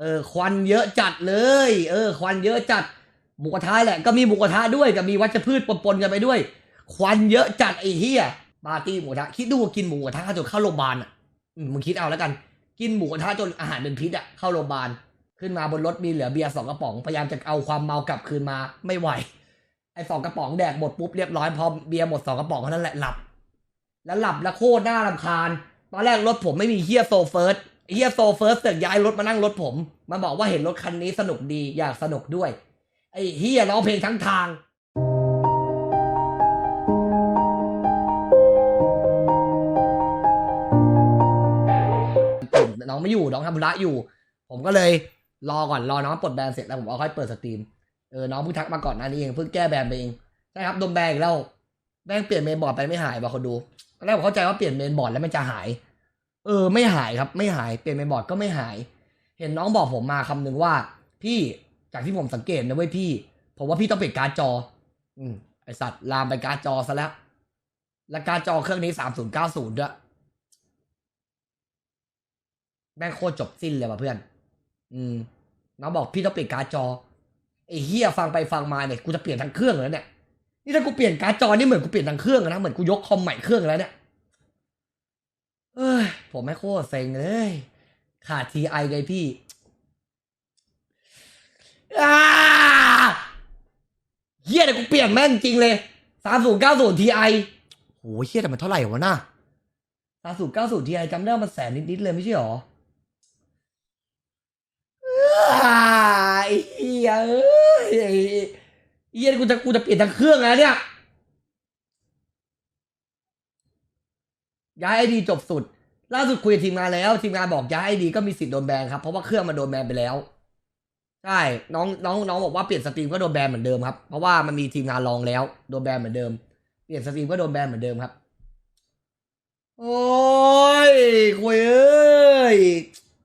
เออควันเยอะจัดเลย เออ ควันเยอะจัดหมูกระทะแหละก็มีหมูกระทะด้วยกับมีวัชพืชปนๆกันไปด้วย ควันเยอะจัดไอ้เฮียปาร์ตี้หมูกระทะคิดดูว่ากินหมูกระทะจนเข้าโรงพยาบาลอะมึงคิดเอาแล้วกัน กินหมูกระทะจนอาหารเป็นพิษอะเข้าโรงพยาบาลขึ้นมาบนรถมีเหลือเบียร์สองกระป๋องพยายามจะเอาความเมากลับคืนมาไม่ไหวไอ้สองกระป๋องแดกหมดปุ๊บเรียบร้อยพอเบียร์หมดสองกระป๋องเท่านั้นแหละหลับ แล้วหลับแล้วโคตรน่ารำคาญตอนแรกรถผมไม่มีเฮียโซเฟิร์ส เฮียโซเฟิร์สเสือกย้ายรถมานั่งรถผม มาบอกว่าเห็นรถคันนี้สนุกดีอยากสนุกด้วย ไอ้เฮียร้องเพลงทั้งทางน้องไม่อยู่น้องทำธุระอยู่ ผมก็เลยรอก่อนรอน้องปลดแบนเสร็จแล้วผมเอาค่อยเปิดสตรีมเออน้องเพิ่งทักมาก่อนหน้านี้เองเพิ่งแก้แบนไปเองใช่ครับโดนแบนอีกแล้วแม่งเปลี่ยนเมนบอร์ดไปไม่หายว่ะคนดูตอนแรกผมเข้าใจว่าเปลี่ยนเมนบอร์ดแล้วมันจะหาย เออไม่หายครับไม่หายเปลี่ยนเมนบอร์ดก็ไม่หาย เห็นน้องบอกผมมาคำหนึ่งว่า พี่จากที่ผมสังเกตนะเว้ยพี่ ผมว่าพี่ต้องเปลี่ยนการ์ดจอ อืมไอสัตว์ลามไปการ์ดจอซะแล้ว และการ์ดจอเครื่องนี้สามศูนย์เก้าศูนย์ด้วยแม่งโคตรจบสิ้นเลยว่ะเพื่อน อืม น้องบอกพี่ต้องเปลี่ยนการ์ดจอไอ้เฮียฟังไปฟังมาเนี่ยกูจะเปลี่ยนทั้งเครื่องแล้วเนี่ยนี่ถ้ากูเปลี่ยนการ์ดจอนี่เหมือนกูเปลี่ยนทั้งเครื่องเลยนะเหมือนกูยกคอมใหม่เครื่องแล้วเนี่ย เอ้ย ผมไม่งโคตรเซ็งเลย ขาดทีไอไงพี่อ้าเฮียแต่กูเปลี่ยนแม่งจริงเลยสามศูนย์เก้าศูนย์ทีไอโหเฮียแต่มันเท่าไหร่วะน่ะสามศูนย์เก้าศูนย์ทีไอจำได้ว่ามันแสนนิดๆเลยไม่ใช่หรออ้าไอ้เฮียเอ้ยไอ้เฮียกูจะกูจะเปลี่ยนทั้งเครื่องแล้วเนี่ย ย้ายไอดีจบสุด ล่าสุดคุยกับทีมงานแล้วทีมงานบอกย้ายไอดีก็มีสิทธิ์โดนแบนครับเพราะว่าเครื่องมันโดนแบนไปแล้วใช่น้องน้องน้องบอกว่าเปลี่ยนสตรีมก็โดนแบนเหมือนเดิมครับเพราะว่ามันมีทีมงานลองแล้วโดนแบนเหมือนเดิม เปลี่ยนสตรีมก็โดนแบนเหมือนเดิมครับ โอ้ยคุยเอ้ย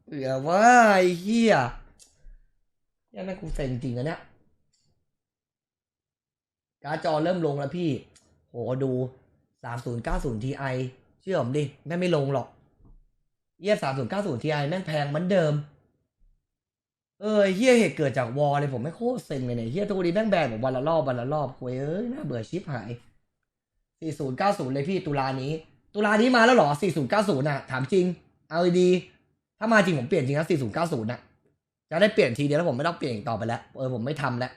เหลือว่าไอ้เหี้ยยังไม่กูเซ็งจริงอะเนี่ยการ์ดจอเริ่มลงแล้วพี่ โหดูสามศูนย์ เชื่อผมดิแม่ไม่ลงหรอกเยี่ยสามศูนย์เก้าศูนย์ทีไอแม่งแพงเหมือนเดิม เออเฮียเหตุเกิดจากวอลเลยผมไม่โคตรเซ็งเลยเนี่ยเฮียตัวนี้แม่งแบนผมวันละรอบวันละรอบคุยเอ้ยน่าเบื่อชิปหายสี่ศูนย์เก้าศูนย์เลยพี่ตุลานี้ ตุลานี้มาแล้วหรอสี่ศูนย์เก้าศูนย์อะ ถามจริง เอาดี ถ้ามาจริงผมเปลี่ยนจริงนะสี่ศูนย์เก้าศูนย์อะจะได้เปลี่ยนทีเดียวแล้วผมไม่ต้องเปลี่ยนต่อไปแล้วเออผมไม่ทำแล้ว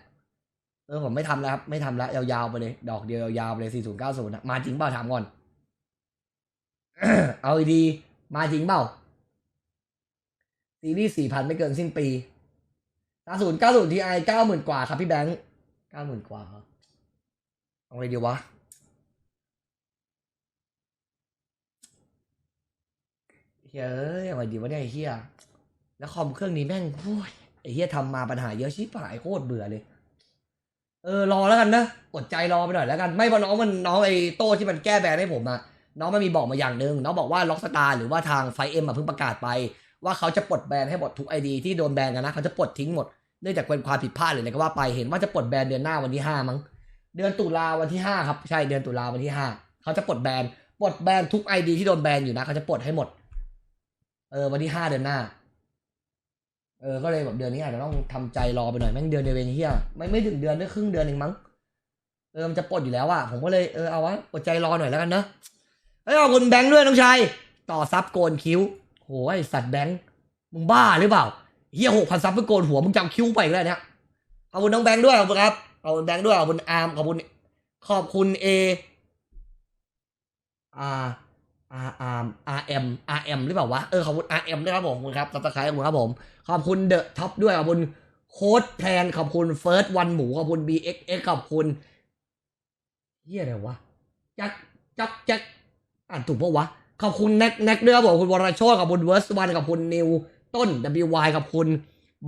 เออผมไม่ทำแล้วครับไม่ทำแล้วยาวๆไปเลย ดอกเดียวยาวๆไปเลยสี่ศูนย์เก้าศูนย์มาจริงเปล่าถามก่อน เอาดีมาจริงเปล่า ซีรีส์สี่พันไม่เกินสิ้นปีสามศูนย์เก้าศูนย์ทีไอเก้าหมื่นกว่าครับพี่แบงค์เก้าหมื่นกว่าครับเอาไงดีวะเฮ้ยเอ้ยเอาไงดีวะเนี่ยไอ้เฮียแล้วคอมเครื่องนี้แม่งโอ้ยไอ้เฮียทำมาปัญหาเยอะชิบหายโคตรเบื่อเลย เออรอแล้วกันนะอดใจรอไปหน่อยแล้วกัน ไม่พราะน้องมันน้องไอ้โต้ที่มันแก้แบนให้ผมอะ น้องมันมีบอกมาอย่างหนึ่งน้องบอกว่าล็อกสตาร์หรือว่าทางไฟเอ็มเพิ่งประกาศไป ว่าเขาจะปลดแบนให้หมดทุกไอดีที่โดนแบนนะเขาจะปลดทิ้งหมดเนื่องจากเป็นความผิดพลาดหรืออะไรก็ว่าไปเห็นว่าจะปลดแบนเดือนหน้าวันที่ห้ามั้งเดือนตุลาวันที่ห้าครับใช่เดือนตุลาวันที่ห้าเขาจะปลดแบนปลดแบนทุกไอดีที่โดนแบนอยู่นะเขาจะปลดให้หมด เออวันที่ห้าเดือนหน้าเออ ก็เลยแบบเดือนนี้อาจจะต้องทำใจรอไปหน่อยแม่งเดือนเดียวเองเฮียไม่ไม่ถึงเดือนด้วยครึ่งเดือนเองมั้ง เออมันจะปลดอยู่แล้วอะผมก็เลยเออเอาวะอดใจรอหน่อยแล้วกันเนะ เฮ้ยขอบคุณแบงค์ด้วยน้องชายต่อซับโกนคิ้วโหไอสัตว์แบงค์มึงบ้าหรือเปล่าเฮียหกพันซับเพื่อโกนหัวมึงจำคิ้วไปอีกแล้วเนี่ยขอบคุณน้องแบงค์ด้วยขอบคุณครับขอบคุณแบงค์ด้วยขอบคุณอาร์มขอบคุณขอบคุณเออาร์ R R R M R M หรือเปล่าวะเออขอบคุณ R M ด้วยครับผมขอบคุณครับตับตะไคร้ขอบคุณครับผมขอบคุณเดอะท็อปด้วยขอบคุณโค้ดแพนขอบคุณเฟิร์สวันหมูขอบคุณ B X X ขอบคุณเฮียอะไรวะจักจักจัก อ่านถูกปะวะ ขอบคุณแน็กแน็กด้วยครับผมคุณวรโชตขอบคุณเวิร์สวันขอบคุณนิวต้น W Y ขอบคุณ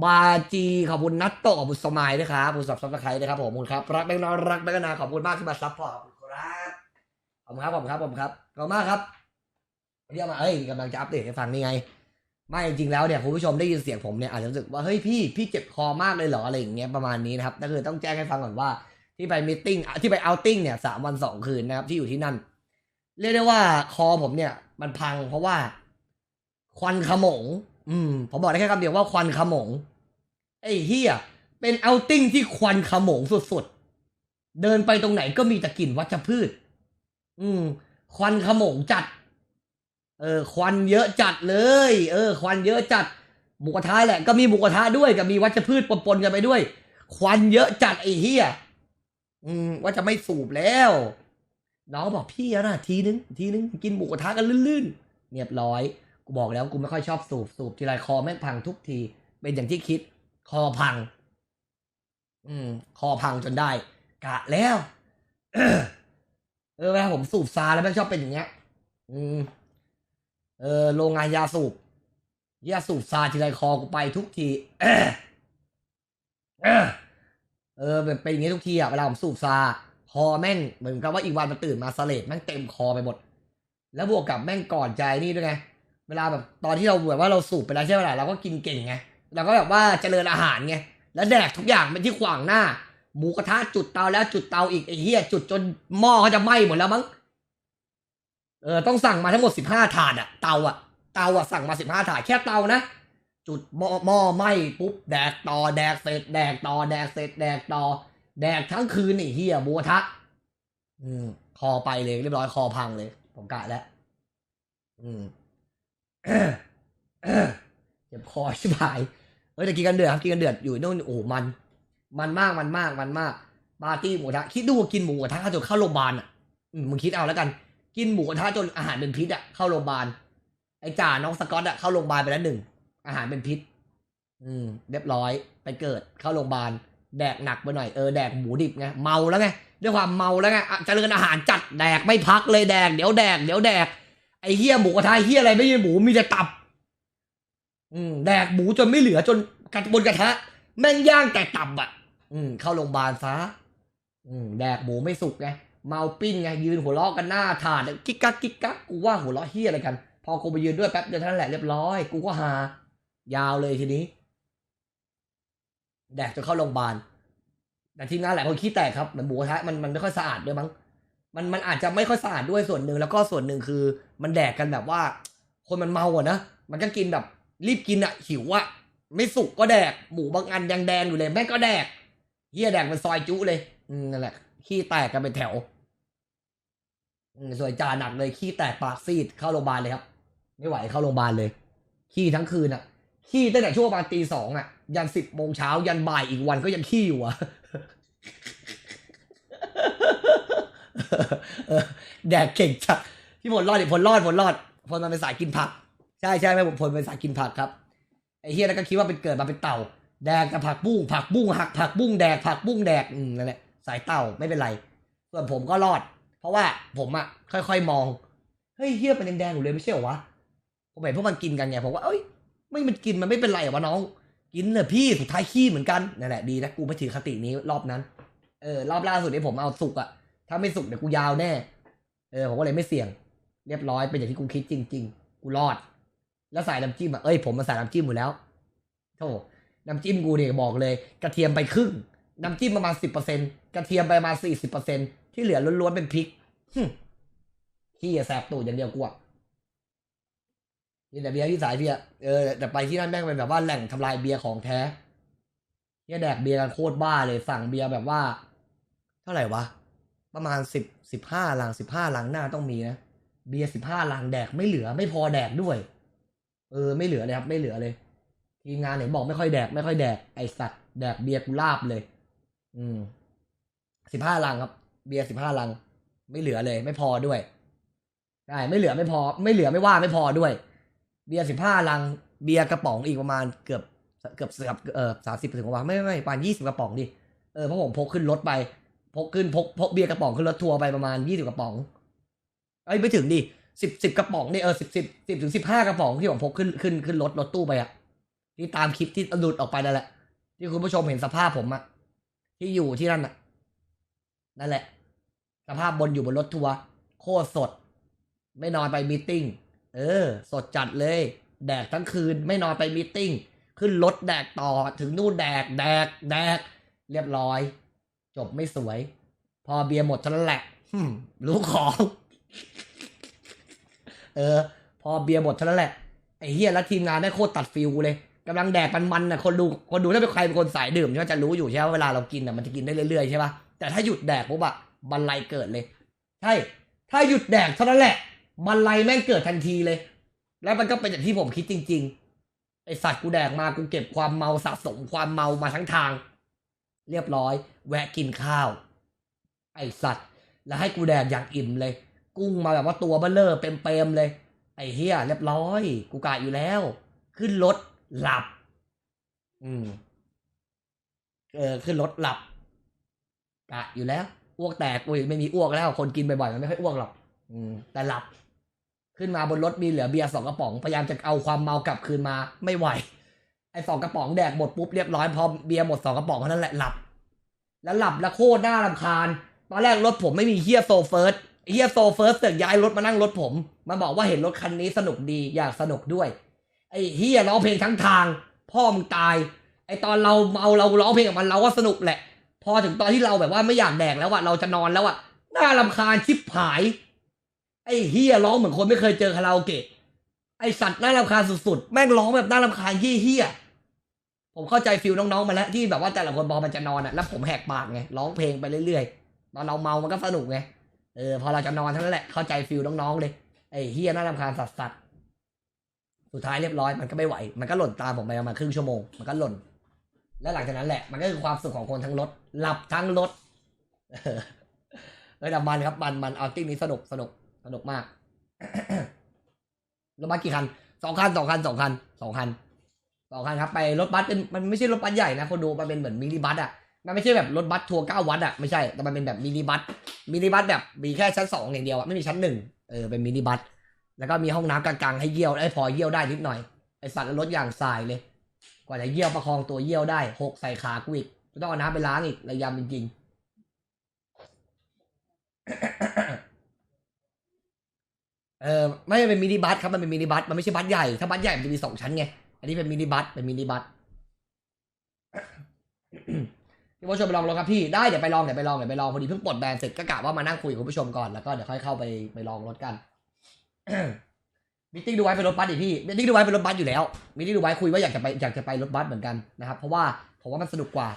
บาจีขอบคุณนัตโตขอบคุณสมัยด้วยครับขอบคุณสับซับตะไคร้ด้วยครับผมคุณครับรักแบงค์น้อยรักแบงค์นาขอบคุณมากที่มาซัพพอร์ตขอบคุณครับขอบคุณครับขอบคุณครับขอบคุณครับขอบคุณมากครับเรียกมาเอ้ยกำลังจะอัปเดตให้ฟังนี่ไง ไม่จริงแล้วเนี่ยคุณผู้ชมได้ยินเสียงผมเนี่ยอาจจะรู้สึกว่าเฮ้ยพี่พี่เจ็บคอมากเลยเหรออะไรอย่างเงี้ยประมาณนี้นะครับนั่นคือต้องแจ้งให้ฟังก่อนว่าที่ไปมิทติ้งที่ไปเอาติ้งเนี่ยสามวันสองคืนนะครับที่อยู่ที่นั่น เรียกได้ว่าคอผมเนี่ย มันพังเพราะว่า ควันขมง อืม ผมบอกได้แค่คำเดียวว่าควันขมง ไอ้เฮียเป็นเอาติ้งที่ควันขมงสุดๆ เดินไปตรงไหนก็มีแต่กลิ่นวัชพืช อืม ควันขมงจัด เออ ควันเยอะจัดเลย เออ ควันเยอะจัดหมูกระทะแหละก็มีหมูกระทะด้วยกับมีวัชพืชปนๆกันไปด้วย ควันเยอะจัดไอ้เฮียอืม ว่าจะไม่สูบแล้ว น้องบอกพี่อะนะทีนึงทีนึงกินหมูกระทะกันลื่นๆเรียบร้อยกูบอกแล้วกูไม่ค่อยชอบสูบสูบทีไรคอแม่งพังทุกที เป็นอย่างที่คิด คอพัง อืม คอพังจนได้ กะแล้ว เออเวลาผมสูบซาแล้วแม่งชอบเป็นอย่างเงี้ย อืม เออโรงงานยาสูบยาสูบซาทีไรคอกูไปทุกที เออเป็นเป็นอย่างเงี้ยทุกทีอะเวลาผมสูบซา อแม่งเหมือนกับว่าอีกวันมันตื่นมาสเลดแม่งเต็มคอไปหมด แล้วบวกกับแม่งก่อนใจนี่ด้วยไง เวลาแบบตอนที่เราแบบว่าเราสูบไปแล้วใช่ไหมล่ะเราก็กินเก่งไงเราก็แบบว่าเจริญอาหารไงแล้วแดกทุกอย่างเป็นที่ขวางหน้า หมูกระทะจุดเตาแล้วจุดเตาอีกไอ้เหี้ยจุดจนหม้อเขาจะไหม้หมดแล้วมั้งเออต้องสั่งมาทั้งหมดสิบห้าถาดอะเตาอะเตาอะสั่งมาสิบห้าถาดแค่เตานะจุดหม้อหม้อไหม้ปุ๊บแดกต่อแดกเสร็จแดกต่อแดกเสร็จแดกต่อ แดกทั้งคืนไอ้เหี้ยหมูกระทะ อืม คอไปเลยเรียบร้อยคอพังเลย ผมกะแล้ว อืมเจ็บคอชิบหายเอ้ยแต่กินกันเดือดครับกินกันเดือดอยู่นู่นโอ้มัน มันมากมันมากมันมากปาร์ตี้หมูกระทะคิดดูว่ากินหมูกระทะจนเข้าโรงพยาบาลอะมมึงคิดเอาแล้วกัน กินหมูกระทะจนอาหารเป็นพิษอะเข้าโรงพยาบาลไอ้จ่าน้องสกอตอะเข้าโรงพยาบาลไปแล้วหนึ่งอาหารเป็นพิษ อืม เรียบร้อย ไปเกิดเข้าโรงพยาบาล แดกหนักไปหน่อยเออแดกหมูดิบไงเมาแล้วไงด้วยความเมาแล้วไงอะเจริญอาหารจัดแดกไม่พักเลยแดกเดี๋ยวแดกเดี๋ยวแดกไอ้เฮี้ยหมูกระทะเฮี้ยอะไรไม่ใช่หมูมีแต่ตับ อืมแดกหมูจนไม่เหลือจนกระบนกระทะ แม่งย่างแต่ตับอะ อืม เข้าโรงพยาบาลซะอืมแดกหมูไม่สุกไงเมาปิ้นไงยืนหัวเราะกันหน้าถาดกิ๊กกักกิ๊กกักกูว่าหัวเราะเฮี้ยอะไรกัน พอกูไปยืนด้วยแป๊บเดียวเท่านั้นแหละเรียบร้อย กูก็หายาวเลยทีนี้ แดกจนเข้าโรงพยาบาลแต่ทีมงานหลายคนขี้แตกครับเหมือนหมูกระทะมันมันไม่ค่อยสะอาดด้วยมั้งมันมันอาจจะไม่ค่อยสะอาดด้วยส่วนหนึ่งแล้วก็ส่วนหนึ่งคือ มันแดกกันแบบว่า คนมันเมาอะนะมันก็กินแบบรีบกินอะหิวอะไม่สุกก็แดกหมูบางอันยังแดงอยู่เลยแม่งก็แดกเฮียแดกเป็นซอยจุเลยอืมนั่นแหละขี้แตกกันเป็นแถวส่วนจาหนักเลยขี้แตกปากซีดเข้าโรงพยาบาลเลยครับ ไม่ไหวเข้าโรงพยาบาลเลย ขี้ทั้งคืนอะ ขี้ตั้งแต่ช่วงประมาณตีสองอะ ยันสิบโมงเช้ายันบ่ายอีกวันก็ยังขี้อยู่อะแดกเก่งจัดพี่ผลรอดดิผลรอดผลรอดผลมันเป็นสายกินผัก ใช่ใช่แม่ผมผลเป็นสายกินผักครับไอ้เฮียนั่นก็คิดว่าเป็นเกิดมาเป็นเต่า แดกกับผักบุ้งผักบุ้งหักผักบุ้งแดกผักบุ้งแดกอืมนั่นแหละสายเต่าไม่เป็นไร ส่วนผมก็รอด เพราะว่าผมอะค่อยๆมองเฮ้ยเฮียมันแดงอยู่เลยไม่ใช่เหรอวะผมเห็นพวกมันกินกันไงผมว่าเอ้ย ไม่มันกินมันไม่เป็นไรหรอวะน้อง กินเนอะพี่สุดท้ายขี้เหมือนกันนั่นแหละดีนะกูไม่ถือคตินี้รอบนั้น เออรอบล่าสุดที่ผมเอาสุกอะถ้าไม่สุกเดี๋ยวกูยาวแน่ เออผมก็เลยไม่เสี่ยง เรียบร้อยเป็นอย่างที่กูคิดจริง ๆ กูรอด แล้วใส่น้ำจิ้มอะเอ้ยผมมาใส่น้ำจิ้มอยู่แล้วโธ่น้ำจิ้มกูเนี่ยบอกเลย กระเทียมไปครึ่งน้ำจิ้มประมาณสิบเปอร์เซ็นกระเทียมไปประมาณสี่สิบเปอร์เซ็นที่เหลือล้วนๆเป็นพริกหึขี้แสบตูดอย่างเดียวกูอะ นี่แต่เบียร์ที่สายเบียร์เออแต่ไปที่นั่นแม่งเป็นแบบว่าแหล่งทำลายเบียร์ของแท้เฮียแดกเบียร์กันโคตรบ้าเลยสั่งเบียร์แบบว่า เท่าไหร่วะ ประมาณสิบสิบห้าลังสิบห้าลังหน้าต้องมีนะเบียร์สิบห้าลังแดกไม่เหลือไม่พอแดกด้วย เออไม่เหลือเลยครับไม่เหลือเลยทีมงานเห็นบอกไม่ค่อยแดกไม่ค่อยแดกไอสัตว์แดกเบียร์กูลาบเลย อืมสิบห้าลังครับ เบียร์สิบห้าลัง ไม่เหลือเลย ไม่พอด้วยใช่ไม่เหลือไม่พอ ไม่เหลือไม่ว่าไม่พอด้วย เบียร์สิบห้าลังเบียร์กระป๋องอีกประมาณเกือบเกือบเกือบเออสามสิบถึงประมาณไม่ไม่ไม่ประมาณยี่สิบกระป๋องดิเออเพราะผมพกขึ้นรถไป พกขึ้นพกพกเบียร์กระป๋องขึ้นรถทัวร์ไปประมาณยี่สิบกระป๋องเอ้ไม่ถึงดิสิบสิบกระป๋องเนี่ยเออสิบสิบสิบถึงสิบห้ากระป๋องที่ผมพกขึ้นขึ้นขึ้นรถรถตู้ไปอะที่ตามคลิปที่หลุดออกไปนั่นแหละ ที่คุณผู้ชมเห็นสภาพผมอะที่อยู่ที่นั่นอะนั่นแหละ สภาพบนอยู่บนรถทัวร์โคตรสด ไม่นอนไปมีติ้ง เออ สดจัดเลย แดกทั้งคืนไม่นอนไปมีติ้ง ขึ้นรถแดกต่อถึงนู่นแดก แดก แดก เรียบร้อย จบไม่สวย พอเบียร์หมดเท่านั้นแหละรู้ของ เออ พอเบียร์หมดเท่านั้นแหละไอ้เฮียแล้วทีมงานได้โคตรตัดฟิลเลยกำลังแดกมันๆน่ะคนดูคนดูถ้าเป็นใครเป็นคนสายดื่มใช่ไหมจะรู้อยู่ใช่ไหมเวลาเรากินอะมันจะกินได้เรื่อยๆใช่ป่ะแต่ถ้าหยุดแดกปุ๊บอะบันไลเกิดเลย ใช่ ถ้าหยุดแดกเท่านั้นแหละ บันไลแม่งเกิดทันทีเลย แล้วมันก็เป็นอย่างที่ผมคิดจริง ๆ ไอสัตว์กูแดกมากูเก็บความเมาสะสมความเมามาทั้งทาง เรียบร้อย แวะกินข้าว ไอสัตว์ แล้วให้กูแดกอย่างอิ่มเลย กุ้งมาแบบว่าตัวเบลเลอร์เปรมๆเลย ไอเฮียเรียบร้อย กูกะอยู่แล้ว ขึ้นรถหลับ อืม เออขึ้นรถหลับกะอยู่แล้วอ้วกแตกอุ้ยไม่มีอ้วกแล้ว คนกินบ่อยๆมันไม่ค่อยอ้วกหรอก อืม แต่หลับ ขึ้นมาบนรถมีเหลือเบียร์สองกระป๋องพยายามจะเอาความเมากลับคืนมาไม่ไหวไอ้สองกระป๋องแดกหมดปุ๊บเรียบร้อยพอเบียร์หมดสองกระป๋องเท่านั้นแหละหลับ แล้วหลับแล้วโคตรน่ารำคาญตอนแรกรถผมไม่มีเฮียโซเฟิร์สเฮียโซเฟิร์สเสือกย้ายรถมานั่งรถผมมาบอกว่าเห็นรถคันนี้สนุกดีอยากสนุกด้วยไอ้เฮียร้องเพลงทั้งทาง พ่อมึงตาย ไอ้ตอนเราเมาเราร้องเพลงกับมันเราก็สนุกแหละ พอถึงตอนที่เราแบบว่าไม่อยากแดกแล้วอะเราจะนอนแล้วอะน่ารำคาญชิบหาย ไอ้เฮียร้องเหมือนคนไม่เคยเจอคาราโอเกะไอสัตว์น่ารำคาญสุดๆ แม่งร้องแบบน่ารำคาญเฮี้ยๆผมเข้าใจฟิลน้องๆมาแล้วที่แบบว่าแต่ละคนพอมันจะนอนอะแล้วผมแหกปากไงร้องเพลงไปเรื่อยๆตอนเราเมามันก็สนุกไงเออพอเราจะนอนเท่านั้นแหละเข้าใจฟิลน้องๆเลยไอ้เฮี้ยน่ารำคาญสัตว์ๆสุดท้ายเรียบร้อยมันก็ไม่ไหว มันก็หล่นตามผมไปประมาณครึ่งชั่วโมงมันก็หล่น แล้วหลังจากนั้นแหละ มันก็คือความสุขของคนทั้งรถหลับทั้งรถเออเออแต่มันครับมันมันเอาติ้งนี้สนุกสนุก สนุกมากรถบัสกี่คันสองคันสองคันสองคันสองคันสองคันครับไปรถบัสเป็นมันไม่ใช่รถบัสใหญ่นะคนดูมันเป็นเหมือนมินิบัสอะมันไม่ใช่แบบรถบัสทัวร์เก้าวัตต์อะไม่ใช่แต่มันเป็นแบบมินิบัสมินิบัสแบบมีแค่ชั้นสองอย่างเดียวอะไม่มีชั้นหนึ่งเออเป็นมินิบัสแล้วก็มีห้องน้ำกลางๆให้เยี่ยวไอ้พอเยี่ยวได้นิดหน่อยไอสัตว์รถอย่างสายเลย กว่าจะเยี่ยวประคองตัวเยี่ยวได้หกใส่ขากูอีกต้องเอาน้ำไปล้างอีกระยำจริงๆ เออไม่เป็นมินิบัสครับมันเป็นมินิบัสมันไม่ใช่บัสใหญ่ถ้าบัสใหญ่มันจะมีสองชั้นไงอันนี้เป็นมินิบัสเป็นมินิบัสพี่ผู้ชมไปลองรถครับพี่ได้เดี๋ยวไปลองเดี๋ยวไปลองเดี๋ยวไปลองพอดีเพิ่งปลดแบรนด์เสร็จก็กะว่ามานั่งคุยกับคุณผู้ชมก่อนแล้วก็เดี๋ยวค่อยเข้าไปไปลองรถกันมิติ้งดูไว้เป็นรถบัสดิพี่มิติ้งดูไว้เป็นรถบัสอยู่แล้วมิติ้งดูไว้คุยว่าอยากจะไปอยากจะไปรถบัสเหมือนกันนะครับเพราะว่าผมว่ามันสนุกกว่า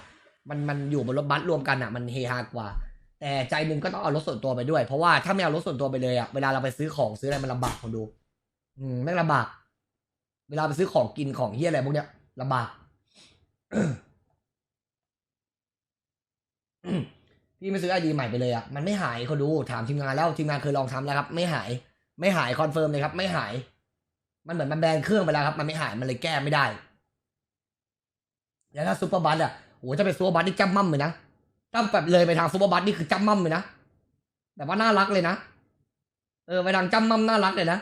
มันมันอยู่บนรถบัสรวมกันอะ มันเฮฮากว่า แต่ใจหนึงก็ต้องเอารถส่วนตัวไปด้วย เพราะว่าถ้าไม่เอารถส่วนตัวไปเลยอะเวลาเราไปซื้อของซื้ออะไรมันลำบากคนดู อืมไม่ลำบาก เวลาไปซื้อของกินของเฮียอะไรพวกเนี้ยลำบากพี่ไม่ซื้อไอดีใหม่ไปเลยอะมันไม่หายคนดูถามทีมงานแล้วทีมงานเคยลองทำแล้วครับ ไม่หาย ไม่หายคอนเฟิร์มเลยครับ ไม่หาย มันเหมือนมันแบนเครื่องไปแล้วครับ มันไม่หายมันเลยแก้ไม่ได้แล้วถ้าซูเปอร์บัสอะโหจะเป็นซูเปอร์บัสนี่จำมั่มเลยนะ ถ้าแบบเลยไปทางซูเปอร์บัสนี่คือจำมั่มเลยนะแบบว่าน่ารักเลยนะเออไปทางจำมั่มน่ารักเลยนะ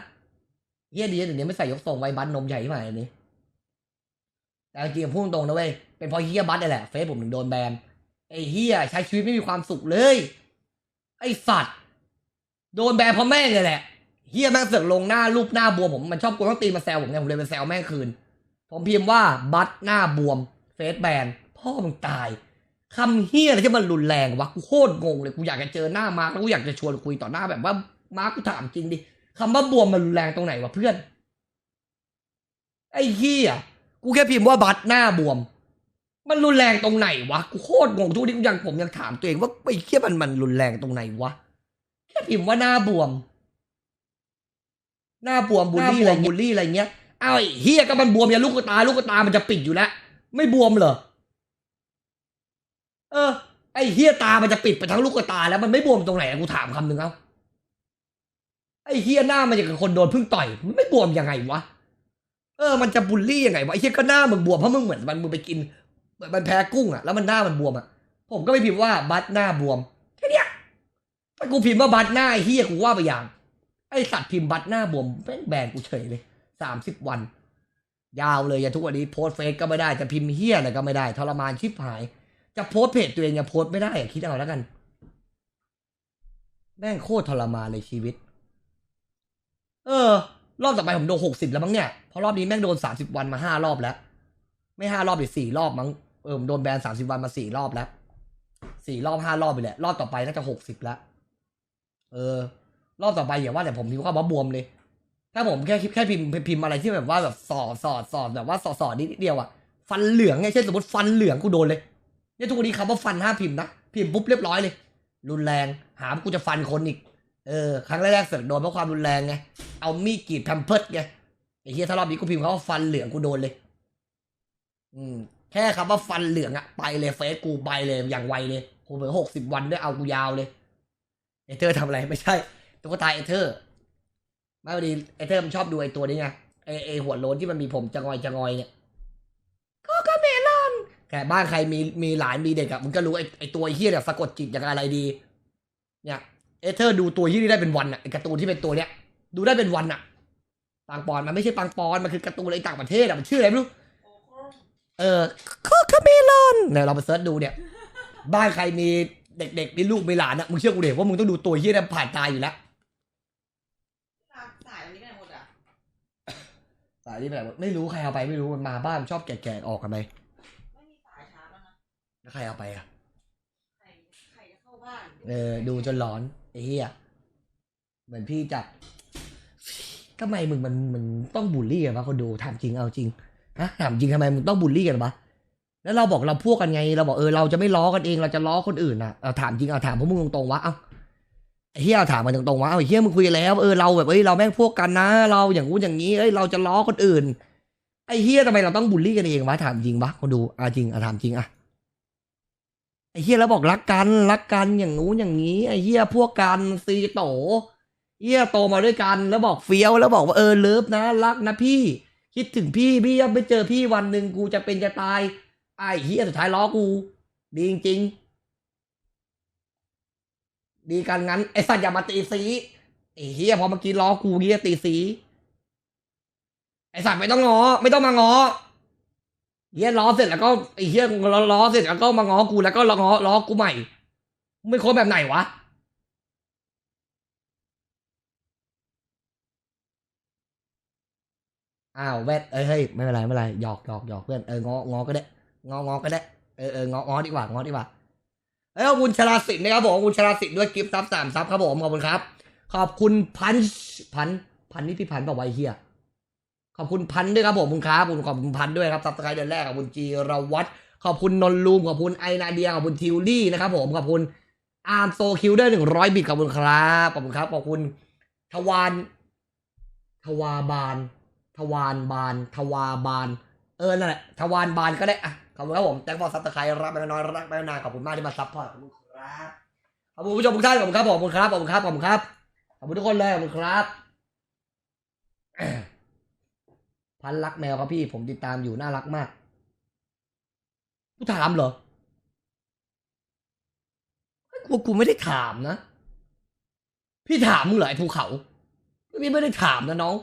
เฮียดีเดี๋ยวนี้ไม่ใส่ยกทรงไว้บัสนมใหญ่ที่ไหนอันนี้ แต่จริงพูดตรงนะเว้ยเป็นเพราะเฮียบัสนี่แหละเฟซผมถึงโดนแบนไอ้เฮียใช้ชีวิตไม่มีความสุขเลย ไอ้สัตว์โดนแบนเพราะแม่งเลยแหละเฮียแม่งเสือกลงหน้ารูปหน้าบวมผมมันชอบกวนต้องตีมาแซวผมไงผมเลยไปแซวแม่งคืน ผมพิมพ์ว่าบัตหน้าบวมเฟซแบนพ่อมึงตาย คำเฮียอะไรที่มันรุนแรงวะกูโคตรงงเลยกูอยากจะเจอหน้ามาร์กแล้วกูอยากจะชวนคุยต่อหน้าแบบว่ามาร์กกูถามจริงดิคำว่าบวมมันรุนแรงตรงไหนวะเพื่อน ไอ้เฮียกูแค่พิมพ์ว่าบัตหน้าบวม มันรุนแรงตรงไหนวะกูโคตรงงทุกทีกูยังผมยังถามตัวเองว่าไอ้เฮียมันมันรุนแรงตรงไหนวะแค่พิมพ์ว่าหน้าบวม หน้าบวมบูลลี่อะไรบูลลี่อะไรเงี้ยอ้าวไอ้เฮียก็มันบวมอย่าลูกตาลูกตามันจะปิดอยู่แล้วไม่บวมเหรอ เออ ไอ้เฮียตามันจะปิดไปทั้งลูกตา แล้วมันไม่บวมตรงไหนกูถามคำหนึ่งเอาไอ้เฮียหน้ามันจะกับคนโดนพึ่งต่อยมันไม่บวมยังไงวะเออมันจะบูลลี่ยังไงวะไอ้เฮียก็หน้ามึงบวมเพราะมึงเหมือนมันมึงไปกินเหมือนมันแพ้กุ้งอะแล้วมันหน้ามันบวมอะผมก็ไปพิมพ์ว่าบัตหน้าบวมแค่เนี้ยถ้ากูพิมพ์ว่าบัตหน้าไอ้เฮียกูว่าไปอย่าง ไอสัตว์พิมพ์บัตหน้าบวมแม่งแบนกูเฉยเลยสามสิบวัน ยาวเลยอยันทุกวันนี้โพสเฟซก็ไม่ได้จะพิมพ์เฮียอะไรก็ไม่ได้ทรมานชิบหาย จะโพสเพจตัวเองยังโพสไม่ได้อะคิดเอาแล้วกัน แม่งโคตรทรมานเลยชีวิต เออ รอบต่อไปผมโดนหกสิบแล้วมั้งเนี่ยเพราะรอบนี้แม่งโดนสามสิบวันมาห้ารอบแล้ว ไม่ห้ารอบหรือสี่รอบมั้งเออผมโดนแบนสามสิบวันมาสี่รอบแล้วสี่รอบห้ารอบไปแหละรอบต่อไปน่าจะหกสิบแล้วเออ รอบต่อไปอย่าว่าแต่ผมพิมพ์ว่าบวมเลยถ้าถ้าผมแค่แค่พิมพ์พิมพ์อะไรที่แบบว่าแบบสอดสอดสอดแบบว่าสอดสอดนิดเดียวอะฟันเหลืองไงเช่นสมมติฟันเหลืองกูโดนเลย เนี่ยทุกวันนี้คำว่าฟันห้ามพิมพ์นะพิมพ์ปุ๊บเรียบร้อยเลย รุนแรงหามกูจะฟันคนอีกเออครั้งแรกๆเสือกโดนเพราะความรุนแรงไงเอามีดกรีดแพมเพิร์ดไงไอ้เฮียถ้ารอบนี้กูพิมพ์เขาว่าฟันเหลืองกูโดนเลย อืมแค่คำว่าฟันเหลืองอะไปเลยเฟซกูไปเลยอย่างไวเลยกูเผื่อหกสิบวันด้วยเอากูยาวเลยเอเธอร์ทำอะไรไม่ใช่ตุ๊กตาเอเธอร์ไม่พอดีเอเธอร์มันชอบดูไอ้ตัวนี้ไงไอไอหัวโลนที่มันมีผมจะงอยจะงอยเนี่ย อนแค่บ้านใครมีมีหลานมีเด็กอะมึงก็รู้ไอไอตัวไอ้เฮียเนี่ยสะกดจิตอย่างอะไรดี เนี่ยเอเธอร์ดูตัวที่นี่ได้เป็นวันอะไอการ์ตูนที่เป็นตัวเนี้ยดูได้เป็นวันอะปังปอนมันไม่ใช่ปังปอนมันคือการ์ตูนในต่างประเทศอะมันชื่ออะไรไม่รู้เออโคคาเมลอนเนี่ยเราไปเซิร์ชดูเนี่ย บ้านใครมีเด็กๆมีลูกมีหลานอะมึงเชื่อกูเด็ว่ามึงต้องดูตัวที่นี่ผ่านตาอยู่แล้วสายวันนี้ไปไหนหมดอะสายนี้ไปไหนวะไม่รู้ใครเอาไปไม่รู้มันมาบ้านชอบแก่ๆออกกันไป ไม่มีสายชาร์จแล้วนะ แล้วใครเอาไปอะใครใครจะเข้าบ้านเออดูจนร้อนไอ้เหี้ยเหมือนพี่จับทำไมมึงมันมันต้องบูลลี่กันวะคนดูถามจริงเอาจริงฮะถามจริงทำไมมึงต้องบูลลี่กันวะแล้วเราบอกเราพวกกันไง เราบอกเออเราจะไม่ล้อกันเองเราจะล้อคนอื่นนะเอาถามจริงเอาถามพวกมึงตรงๆวะเอาไอ้เฮียเอาถามมาตรงๆวะเอาไอ้เฮียมึงคุยกันแล้วเออเราแบบเอ้ยเราแม่งพวกกันนะ เราอย่างงู้นอย่างนี้เอ้ยเราจะล้อคนอื่นไอ้เฮียทำไมเราต้องบูลลี่กันเองวะถามจริงวะคนดูอะจริงอะถามจริงอะ ไอ้เฮียแล้วบอกรักกันรักกันอย่างนู้นอย่างนี้ ไอ้เฮียพวกกันซีโตเฮียโตมาด้วยกัน แล้วบอกเฟี้ยวแล้วบอกว่าเออเลิฟนะ รักนะพี่ คิดถึงพี่พี่ยังไม่เจอพี่วันหนึ่งกูจะเป็นจะตาย ไอ้เฮียสุดท้ายล้อกู ดีจริงๆดีกันงั้นไอ้สัตว์อย่ามาตีสีไอ้เฮียพอเมื่อกี้ล้อกูเฮียตีสีไอ้สัตว์ไม่ต้องงอ ไม่ต้องมางอ เฮียล้อเสร็จแล้วก็ไอ้เฮียล้อล้อเสร็จแล้วก็มาง้อกูแล้วก็ล้อง้อล้อกูใหม่มึงเป็นคนแบบไหนวะอ้าวแวดเอ้ยเฮ้ยไม่เป็นไรไม่เป็นไรหยอกหยอกหยอกเพื่อนเอององอก็ได้งองอก็ได้เออเอององอดีกว่างอดีกว่าเอ้ยขอบคุณชลาสิทธิ์นะครับผมขอบคุณชลาสิทธิ์ด้วยกิฟต์ซับสามซับครับผมขอบคุณครับ ขอบคุณพันช์พันพันนี่พี่พันบอกไว้เฮีย ขอบคุณพันธุ์ด้วยครับผมคุณครับขอบคุณขอบคุณพันธุ์ด้วยครับซับสไครต์เดือนแรกขอบคุณจีรวัตรขอบคุณนนลูมขอบคุณไอนาเดียขอบคุณทิวลี่นะครับผมขอบคุณอาร์มโซคิวเดอร์หนึ่งร้อยบิตขอบคุณครับขอบคุณครับขอบคุณทวานทวาบานทวานบานทวาบาน เออนั่นแหละทวานบานก็ได้อะขอบคุณครับผมแจ็คพอซับสไครต์รับไปน้อยรักไปนานขอบคุณมากที่มาซัพพอร์ตขอบคุณครับขอบคุณผู้ชมทุกท่านขอบคุณครับขอบคุณครับขอบคุณครับขอบคุณครับขอบคุณทุกคนเลยขอบคุณครับ พันรักแมวครับพี่ผมติดตามอยู่น่ารักมากกูถามเหรอกูกูไม่ได้ถามนะ พี่ถามมึงเหรอไอ้ภูเขาพี่ไม่ได้ถามนะน้อง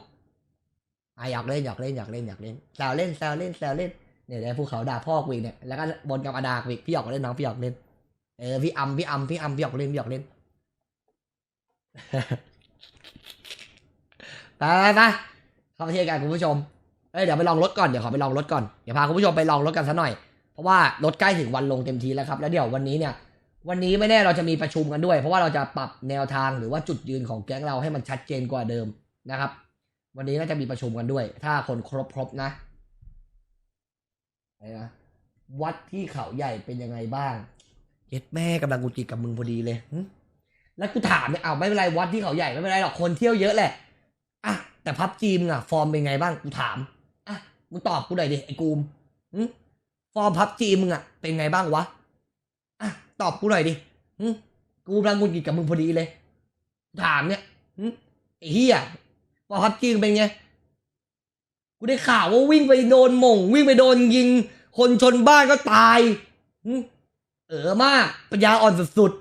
อะอยากเล่นอยากเล่นอยากเล่นอยากเล่นแซวเล่นแซวเล่นแซวเล่นเนี่ยเดี๋ยวภูเขาด่าพ่อกูอีกเนี่ยแล้วก็บนกับอาดากูอีกพี่อยากเล่นน้องพี่อยากเล่นเออพี่อัมพี่อัมพี่อัมพี่อยากเล่นพี่อยากเล่นไปไปไปเข้าประเทศกันคุณผู้ชม เอ้ยเดี๋ยวไปลองรถก่อนเดี๋ยวขอไปลองรถก่อนเดี๋ยวพาคุณผู้ชมไปลองรถกันสักหน่อย เพราะว่ารถใกล้ถึงวันลงเต็มทีแล้วครับ แล้วเดี๋ยววันนี้เนี่ย วันนี้ไม่แน่เราจะมีประชุมกันด้วย เพราะว่าเราจะปรับแนวทางหรือว่าจุดยืนของแก๊งเราให้มันชัดเจนกว่าเดิมนะครับ วันนี้น่าจะมีประชุมกันด้วย ถ้าคนครบครบนะอะไรนะวัดที่เขาใหญ่เป็นยังไงบ้างเย็ดแม่กำลังกูจิกกับมึงพอดีเลยหึแล้วกูถามเนี่ยเอาไม่เป็นไรวัดที่เขาใหญ่ไม่เป็นไรหรอกคนเที่ยวเยอะแหละอะแต่พับจีมอะ ฟอร์มเป็นไงบ้างกูถาม อะมึงตอบกูหน่อยดิไอ้กูมฟอร์มพับจีมึงอะเป็นไงบ้างวะอะตอบกูหน่อยดิกูกำลังงุนกิดกับมึงพอดีเลย ถามเนี่ยไอ้เฮียฟอร์มพับจีมเป็นไงกูได้ข่าวว่าวิ่งไปโดนหม่ง วิ่งไปโดนยิง คนชนบ้านก็ตายเออมากปัญญาอ่อนสุด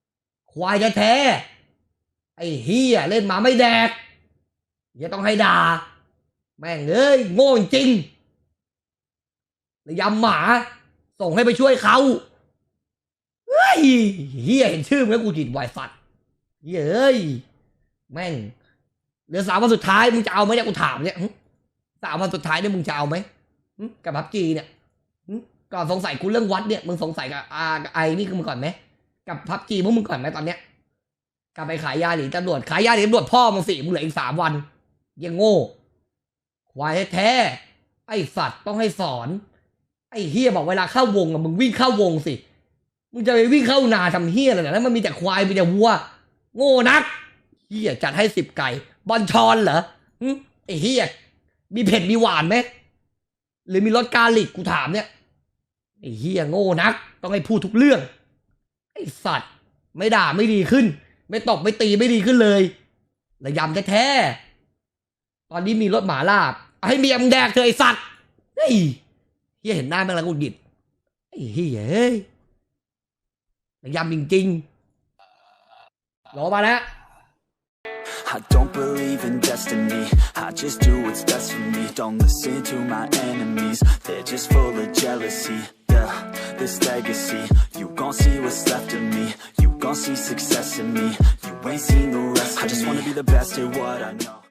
ๆควายแท้ๆไอ้เฮียเล่นหมาไม่แดกอย่าต้องให้ด่า แม่งเอ้ยโง่จริงระยำหมา ส่งให้ไปช่วยเขาเฮ้ยเฮียเห็นชื่อมึงแล้วกูจิตวายสัตว์เฮ้ยแม่งเหลือสามวันสุดท้ายมึงจะเอาไหมเนี่ยกูถามเนี่ยสามวันสุดท้ายเนี่ยมึงจะเอาไหมกับพับจีเนี่ยก่อนสงสัยกูเรื่องวัดเนี่ยมึงสงสัยกับอาไอนี่คือมึงก่อนไหมกับพับจีพวกมึงก่อนไหมตอนเนี้ยกลับไปขายยาหนีตำรวจขายยาหนีตำรวจพ่อมึงสิมึงเหลืออีกสามวันยังโง่ ควายแท้ไอ้สัตว์ต้องให้สอน ไอ้เฮียบอกเวลาเข้าวงอะมึงวิ่งเข้าวงสิมึงจะไปวิ่งเข้านาทำเฮียอะไรนะแล้วมันมีแต่ควายมีแต่วัว โง่นักเฮียจัดให้สิบไก่ บอลชอนเหรอไอ้เฮียมีเผ็ดมีหวานไหมหรือมีรสกาลิกกูถามเนี่ยไอ้เฮียโง่นัก ต้องให้พูดทุกเรื่องไอ้สัตว์ ไม่ด่าไม่ดีขึ้น ไม่ตบไม่ตีไม่ดีขึ้นเลยระยำแท้ๆ ตอนนี้มีรถหมาลาบเอาให้เมียมึงแดกเธอะไอ้สัตว์เฮ้ยเฮียเห็นหน้าแม่งแล้วกูหงิดไอ้เฮียเฮ้ยระยำจริงๆรอมาแล้ว I don't believe in destiny. I just do what's best for me. Don't listen to my enemies. They're just full of jealousy. Yeah, this legacy. You gon' see what's left of me. You gon' see success in me. You ain't seen the rest. I just wanna be the best at what I know.